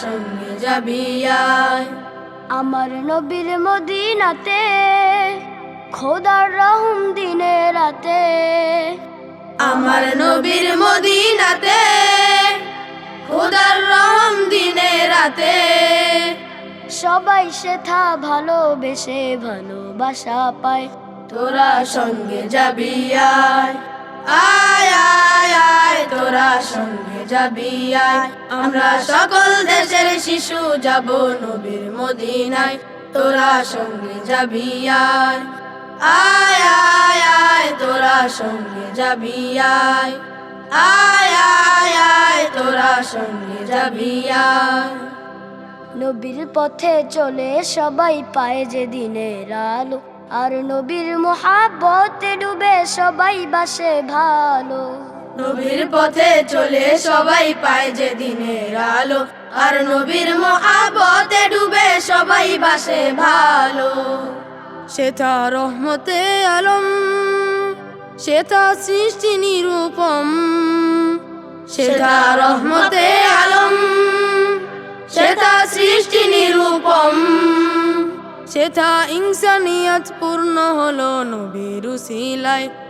সঙ্গে যাবি আয়। আমার নবীর মদিনাতে খোদার রহম দিনে রাতে। আমার নবীর মদিনাতে খোদার রহম দিনে রাতে। সবাই সেথা ভালোবেসে ভালোবাসা পায়। তোরা সঙ্গে যাবি আয় আয়। আয় আয়। তোরা সঙ্গে যাবি আমরা সকল দেশের শিশু যাব নবীর মদিনায়। তোরা সঙ্গে যাবি আয়। তোরা সঙ্গে যাবি আয়। তোরা সঙ্গে যাবি নবীর পথে চলে সবাই পায় যে দিনের আলো। আর নবীর মহাব্বতে ডুবে সবাই বাসে ভালো। নবীর পথে চলে সবাই পায় যে দিনের আলো। আর নবীর মহাবতে ডুবে সবাই বাসে ভালো। সেটা রহমতে আলম সেটা সৃষ্টি নিরূপম। সেটা রহমতে আলম সেটা সৃষ্টি নিরূপম। সেটা ইনসানিয়ত পূর্ণ হলো নবীর উসিলায়।